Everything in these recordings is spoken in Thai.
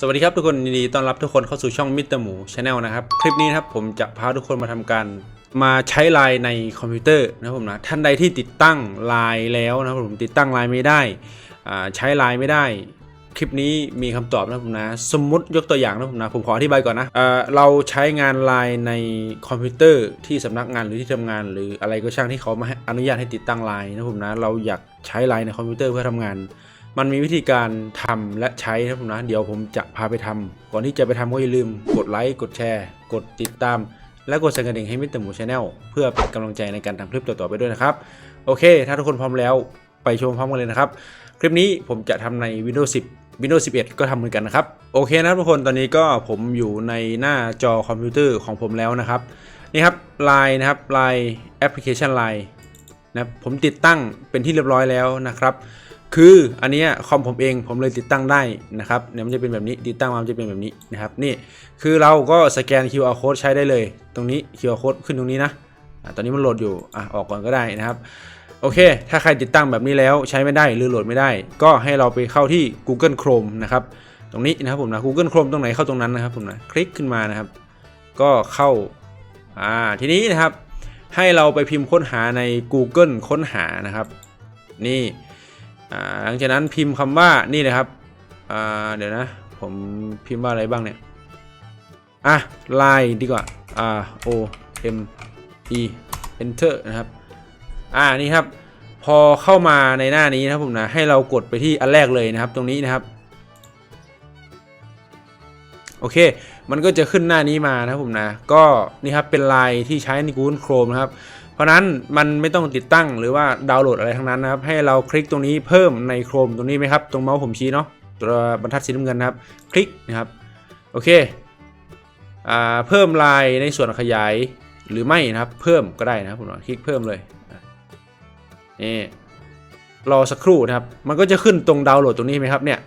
สวัสดีครับทุกคนยินดีต้อนรับทุกคนเข้าสู่ช่องมิสเตอร์หมูชาแนลนะครับ คลิปนี้นะครับผมจะพาทุกคนมาทำการมาใช้ไลน์ในคอมพิวเตอร์นะครับผมนะท่านใดที่ติดตั้งไลน์แล้วนะครับผมติดตั้งไลน์ไม่ได้อ่าใช้ไลน์ไม่ได้ คลิปนี้มีคำตอบนะครับผมนะสมมติยกตัวอย่างนะครับผมนะผมขออธิบายก่อนนะเเราใช้งานไลน์ในคอมพิวเตอร์ที่สำนักงานหรือที่ทำงาน หรืออะไรก็ช่างที่เขามาอนุญาตให้ติดตั้งไลน์นะครับผมนะเราอยากใช้ไลน์ในคอมพิวเตอร์เพื่อทำงาน มันมีวิธีการทำและใช้นะครับผมนะ เดี๋ยวผมจะพาไปทำก่อนที่จะไปทำก็อย่าลืมกดไลค์กดแชร์ กดติดตาม และกดสั่นกระดิ่งให้มิสเตอร์หมูชาแนลเพื่อเป็นกำลังใจในการทำคลิปต่อๆไปด้วยนะครับ โอเค ถ้าทุกคนพร้อมแล้วไปชมพร้อมกันเลยนะครับ คลิปนี้ผมจะทำใน Windows 10 Windows 11 ก็ทำเหมือนกันนะครับ โอเคนะทุกคนตอนนี้ก็ผมอยู่ในหน้าจอคอมพิวเตอร์ของผมแล้วนะครับนี่ครับ Line นะครับ Line แอปพลิเคชัน Line นะครับผมติดตั้งเป็นที่เรียบร้อยแล้วนะครับ คืออันนี้คอมผมเองผมเลยติดตั้งได้นะครับเนี่ยมันจะเป็นแบบนี้ติดตั้งมามันจะเป็นแบบนี้นะครับนี่คือเราก็สแกน QR code ใช้ได้เลย ตรงนี้ QR code ขึ้นตรงนี้นะอะตอนนี้มันโหลดอยู่อะออกก่อนก็ได้นะครับโอเค ถ้าใครติดตั้งแบบนี้แล้วใช้ไม่ได้หรือโหลดไม่ได้ ก็ให้เราไปเข้าที่ Google Chrome นะครับตรงนี้นะครับผมนะ Google Chrome ตรงไหนเข้าตรงนั้นนะครับผมนะคลิกขึ้นมานะครับ ก็เข้าอ่าทีนี้นะครับ ให้เราไปพิมพ์ค้นหาใน Google ค้นหานะครับ นี่ หลังจากนั้นพิมพ์คำว่านี่เลยครับเดี๋ยวนะ ผมพิมพ์ว่าอะไรบ้างเนี่ยอะ line ดีกว่า R O M E enter นะครับอ่านี่ครับพอเข้ามาในหน้านี้นะครับผมนะให้เรากดไปที่อันแรกเลยนะครับ ตรงนี้นะครับโอเค มันก็จะขึ้นหน้านี้มานะครับผมนะ ก็นี่ครับเป็นลน์ที่ใช้ใน Google Chrome นะครับ เพราะนั้นมันไม่ต้องติดตั้งหรือว่าดาวน์โหลดอะไรทั้งนั้นนะครับ ให้เราคลิกตรงนี้เพิ่มใน Chrome ตรงนี้ไหมครับ ตรงเมาส์ผมชี้เนาะตัวบรรทัดสีน้ำเงินนะครับ คลิกนะครับ โอเคอเพิ่มลายในส่วนขยายหรือไม่นะครับ เพิ่มก็ได้นะครับผมคลิกเพิ่มเลยนี่รอสักครู่นะครับ มันก็จะขึ้นตรงดาวน์โหลดตรงนี้ไหมครับเนี่ย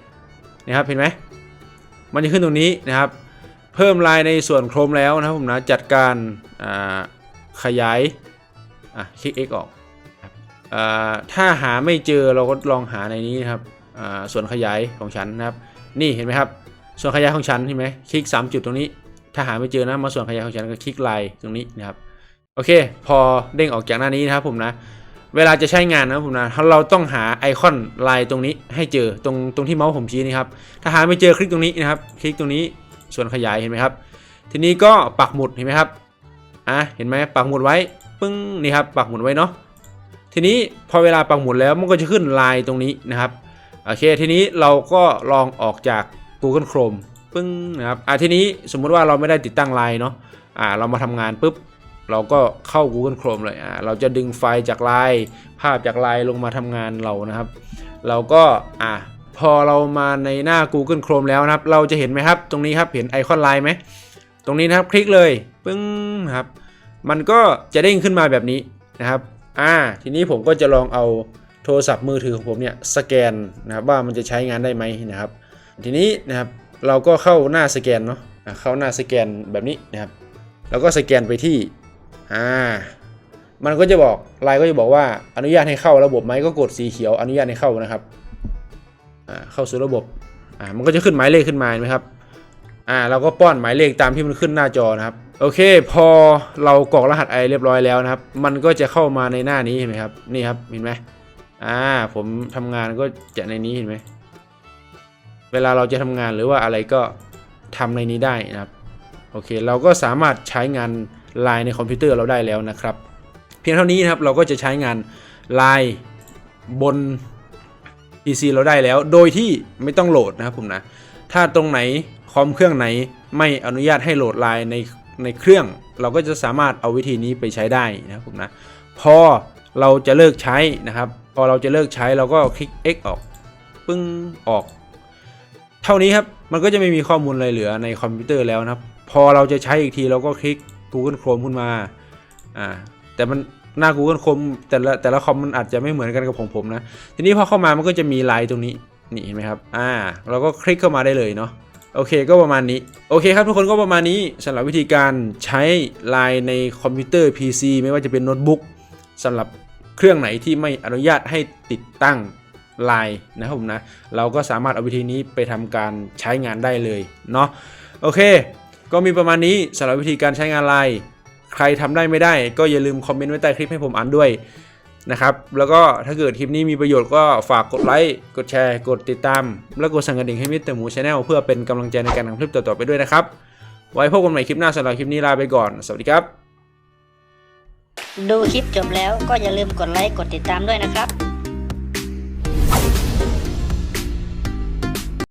นะครับเห็นไหมมันจะขึ้นตรงนี้นะครับ เพิ่มลายในส่วนโครมแล้วนะครับผมนะจัดการขยาย อะคลิก X ออกอถ้าหาไม่เจอเราก็ลองหาในนี้นะครับส่วนขยายของฉันนะครับ นี่เห็นไหมครับ ส่วนขยายของฉันเห็นไหมคลิก 3 จุดตรงนี้ ถ้าหาไม่เจอนะมาส่วนขยายของฉันก็คลิกไลน์ตรงนี้นะครับโอเค พอเด้งออกจากหน้านี้นะครับผมนะเวลาจะใช้งานนะผมนะเราต้องหาไอคอนไลน์ตรงนี้ให้เจอตรงตรงที่เมาส์ผมชี้นี่ครับถ้าหาไม่เจอคลิกตรงนี้นะครับ คลิกตรงนี้ส่วนขยายเห็นไหมครับ ทีนี้ก็ปักหมุดเห็นไหมครับอะเห็นไหมปักหมุดไว้ ปึ้งนี่ครับปักหมุดไว้เนาะทีนี้พอเวลาปักหมุดแล้วมันก็จะขึ้นลายตรงนี้นะครับโอเคทีนี้เราก็ลองออกจาก Google Chrome ปึ้งนะครับอะทีนี้สมมุติว่าเราไม่ได้ติดตั้งไลน์เนาะอ่าเรามาทำงานปุ๊บเราก็เข้า Google Chrome เลยอ่าเราจะดึงไฟล์จากไลน์ภาพจากไลน์ลงมาทำงานเรานะครับ เราก็อะพอเรามาในหน้า Google Chrome แล้วนะครับ เราจะเห็นไหมครับ ตรงนี้ครับเห็นไอคอนไลน์ไหมตรงนี้นะครับคลิกเลยปึ้งนะครับ มันก็จะเด้งขึ้นมาแบบนี้นะครับอ่าทีนี้ผมก็จะลองเอาโทรศัพท์มือถือของผมเนี่ยสแกนนะครับว่ามันจะใช้งานได้ไหมนะครับ ทีนี้นะครับเราก็เข้าหน้าสแกนเนาะเข้าหน้าสแกนแบบนี้นะครับแล้วก็สแกนไปที่อ่ามันก็จะบอกไลน์ก็จะบอกว่าอนุญาตให้เข้าระบบไหมก็กดสีเขียวอนุญาตให้เข้านะครับอ่าเข้าสู่ระบบอ่ามันก็จะขึ้นหมายเลขขึ้นมาไหมครับอ่าเราก็ป้อนหมายเลขตามที่มันขึ้นหน้าจอนะครับ โอเค พอเรากรอกรหัสไอเรียบร้อยแล้วนะครับ มันก็จะเข้ามาในหน้านี้เห็นไหมครับ นี่ครับเห็นไหมอ่า ผมทำงานก็จะในนี้เห็นไหม เวลาเราจะทำงานหรือว่าอะไรก็ทำในนี้ได้นะครับ โอเค เราก็สามารถใช้งานไลน์ในคอมพิวเตอร์เราได้แล้วนะครับ เพียงเท่านี้นะครับ เราก็จะใช้งานไลน์บน PC เราได้แล้ว โดยที่ไม่ต้องโหลดนะครับผมนะ ถ้าตรงไหนคอมเครื่องไหนไม่อนุญาตให้โหลดไลน์ใน ในเครื่อง เราก็จะสามารถเอาวิธีนี้ไปใช้ได้นะครับผมนะพอเราจะเลิกใช้นะครับ พอเราจะเลิกใช้เราก็คลิก X ออกปึ้งออก เท่านี้ครับมันก็จะไม่มีข้อมูลอะไรเหลือในคอมพิวเตอร์แล้วนะครับ พอเราจะใช้อีกทีเราก็คลิก Google Chrome ขึ้นมาอ่าแต่มันหน้า Google Chrome แต่ละแต่ละคอมมันอาจจะไม่เหมือนกันกับของผมนะ ทีนี้พอเข้ามามันก็จะมีไลน์ตรงนี้นี่เห็นไหมครับอ่าเราก็คลิกเข้ามาได้เลยเนาะ โอเคก็ประมาณนี้ โอเคครับทุกคนก็ประมาณนี้สำหรับวิธีการใช้ไลน์ในคอมพิวเตอร์ PC ไม่ว่าจะเป็นโน้ตบุ๊กสำหรับเครื่องไหนที่ไม่อนุญาตให้ติดตั้ง Line นะครับผมนะเราก็สามารถเอาวิธีนี้ไปทำการใช้งานได้เลยเนาะโอเค ก็มีประมาณนี้สำหรับวิธีการใช้งาน Line ใครทำได้ไม่ได้ ก็อย่าลืมคอมเมนต์ไว้ใต้คลิปให้ผมอ่านด้วย นะครับ แล้วก็ถ้าเกิดคลิปนี้มีประโยชน์ก็ฝากกดไลค์ กดแชร์ กดติดตาม แล้วกดสั่งกระดิ่งให้มิสเตอร์หมูชาแนลเพื่อเป็นกำลังใจในการทำคลิปต่อๆไปด้วยนะครับ ไว้พบกันใหม่คลิปหน้าสำหรับคลิปนี้ลาไปก่อน สวัสดีครับ ดูคลิปจบแล้วก็อย่าลืมกดไลค์ กดติดตามด้วยนะครับ